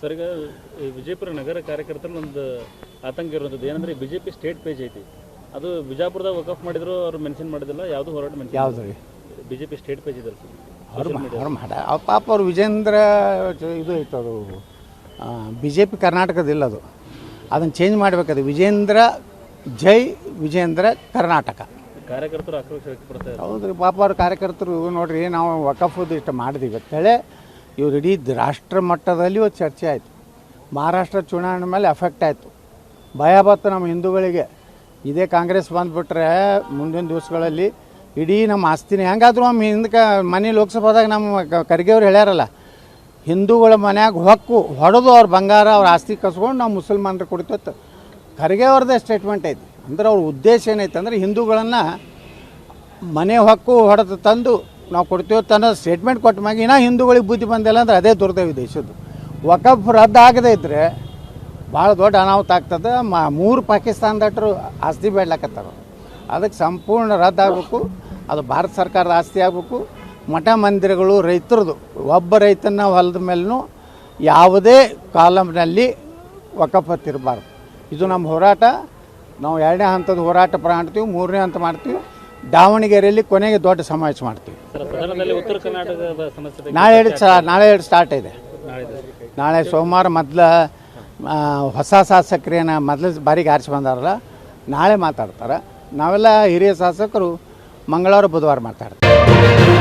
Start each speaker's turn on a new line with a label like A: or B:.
A: Sir ಈಗ ಈ ವಿಜಯಪುರ ನಗರ ಕಾರ್ಯಕರ್ತರ ಒಂದು ಆತಂಕ ಇರುವಂಥದ್ದು. ಏನಂದ್ರೆ B J P state page ಐತಿ. ಅದು ಬಿಜಾಪುರದಾಗ ವಕಫ್ ಮಾಡಿದ್ರು ಅವ್ರು ಮೆನ್ಷನ್ ಮಾಡಿದಿಲ್ಲ ಯಾವುದು ಹೋರಾಟ ಮೆನ್ಷನ್
B: ಯಾವ್ದು ರೀ?
A: B J P state page ಇದೆ
B: ಅವ್ರು ಅವ್ರು ಮಾಡ ಅವ್ರ ಪಾಪ ಅವ್ರು ವಿಜೇಂದ್ರ ಇದು ಐತೆ ಅದು ಬಿ ಜೆ ಪಿ ಕರ್ನಾಟಕದಿಲ್ಲ ಅದು. ಅದನ್ನು ಚೇಂಜ್ ಮಾಡಬೇಕದು. ವಿಜೇಂದ್ರ ಜೈ ವಿಜೇಂದ್ರ ಕರ್ನಾಟಕ.
A: ಕಾರ್ಯಕರ್ತರು ಆಕ್ರೋಶ ವ್ಯಕ್ತಪಡ್ತಾರೆ
B: ಹೌದು ರೀ ಪಾಪ ಅವ್ರ ಕಾರ್ಯಕರ್ತರು ನೋಡ್ರಿ ನಾವು ವಕಫದ್ದು ಇಷ್ಟು ಮಾಡಿದ್ವಿ. ಅಂತೇಳಿ ಇವ್ರು ಇಡೀ ರಾಷ್ಟ್ರ ಮಟ್ಟದಲ್ಲಿ ಇವತ್ತು ಚರ್ಚೆ ಆಯಿತು. ಮಹಾರಾಷ್ಟ್ರ ಚುನಾವಣೆ ಮೇಲೆ ಎಫೆಕ್ಟ್ ಆಯಿತು. ಭಯ ಬತ್ತು ನಮ್ಮ ಹಿಂದೂಗಳಿಗೆ. ಇದೇ ಕಾಂಗ್ರೆಸ್ ಬಂದುಬಿಟ್ರೆ ಮುಂದಿನ ದಿವಸಗಳಲ್ಲಿ ಇಡೀ ನಮ್ಮ ಆಸ್ತಿನ. ಹೆಂಗಾದ್ರೂ ನಮ್ಮ ಹಿಂದಕ್ಕೆ ಮನೆ ಲೋಕಸಭಾದಾಗ ನಮ್ಮ ಖರ್ಗೆಯವ್ರು ಹೇಳ್ಯಾರಲ್ಲ, ಹಿಂದೂಗಳ ಮನ್ಯಾಗ ಹೊಕ್ಕು ಹೊಡೆದು ಅವ್ರ ಬಂಗಾರ ಅವ್ರ ಆಸ್ತಿ ಕಸ್ಕೊಂಡು ನಾವು ಮುಸಲ್ಮಾನರು ಕೊಡ್ತಿತ್ತು. ಖರ್ಗೆ ಅವ್ರದ್ದೇ ಸ್ಟೇಟ್ಮೆಂಟ್ ಐತಿ. ಅಂದ್ರೆ ಅವ್ರ ಉದ್ದೇಶ ಏನೈತೆ ಅಂದ್ರೆ ಹಿಂದೂಗಳನ್ನು ಮನೆ ಹೊಕ್ಕು ಹೊಡೆದು ತಂದು ನಾವು ಕೊಡ್ತೀವಿ ತನ್ನ ಸ್ಟೇಟ್ಮೆಂಟ್ ಕೊಟ್ಟ ಮ್ಯಾಗ ಇನ್ನೂ ಹಿಂದೂಗಳಿಗೆ ಬುದ್ಧಿ ಬಂದಿಲ್ಲ ಅಂದ್ರೆ ಅದೇ ದುರ್ದೈವ ದೇಶದ್ದು. ವಕಫ್ ರದ್ದು ಆಗದೇ ಇದ್ದರೆ ಭಾಳ ದೊಡ್ಡ ಅನಾಹುತ ಆಗ್ತದೆ. ಮಾ ಮೂರು ಪಾಕಿಸ್ತಾನದಟ್ರು ಆಸ್ತಿ ಬೇಡ್ಲಾಕತ್ತಾರ. ಅದಕ್ಕೆ ಸಂಪೂರ್ಣ ರದ್ದಾಗಬೇಕು ಅದು ಭಾರತ ಸರ್ಕಾರದ ಆಸ್ತಿ ಆಗಬೇಕು. ಮಠ ಮಂದಿರಗಳು ರೈತರದು. ಒಬ್ಬ ರೈತನ ಹೊಲದ ಮೇಲೂ ಯಾವುದೇ ಕಾಲಮ್ನಲ್ಲಿ ವಕಫತ್ತಿರಬಾರ್ದು ಇದು ನಮ್ಮ ಹೋರಾಟ. ನಾವು ಎರಡನೇ ಹಂತದ ಹೋರಾಟ ಪ್ರಾಣ್ತೀವಿ ಮೂರನೇ ಹಂತ ಮಾಡ್ತೀವಿ. ದಾವಣಗೆರೆಯಲ್ಲಿ ಕೊನೆಗೆ ದೊಡ್ಡ ಸಮಾವೇಶ ಮಾಡ್ತೀವಿ.
A: ಉತ್ತರ ಸಮಸ್ಯೆ
B: ನಾಳೆ ಎರಡು ಸಾ ನಾಳೆ ಎರಡು ಸ್ಟಾರ್ಟ್
A: ಇದೆ.
B: ನಾಳೆ ಸೋಮವಾರ ಮೊದಲ ಹೊಸ ಶಾಸಕರೇನ ಮೊದಲ ಬಾರಿಗೆ ಆರಿಸಿ ಬಂದಾರಲ್ಲ ನಾಳೆ ಮಾತಾಡ್ತಾರೆ. ನಾವೆಲ್ಲ ಹಿರಿಯ ಶಾಸಕರು ಮಂಗಳವಾರ ಬುಧವಾರ ಮಾತಾಡ್ತಾರೆ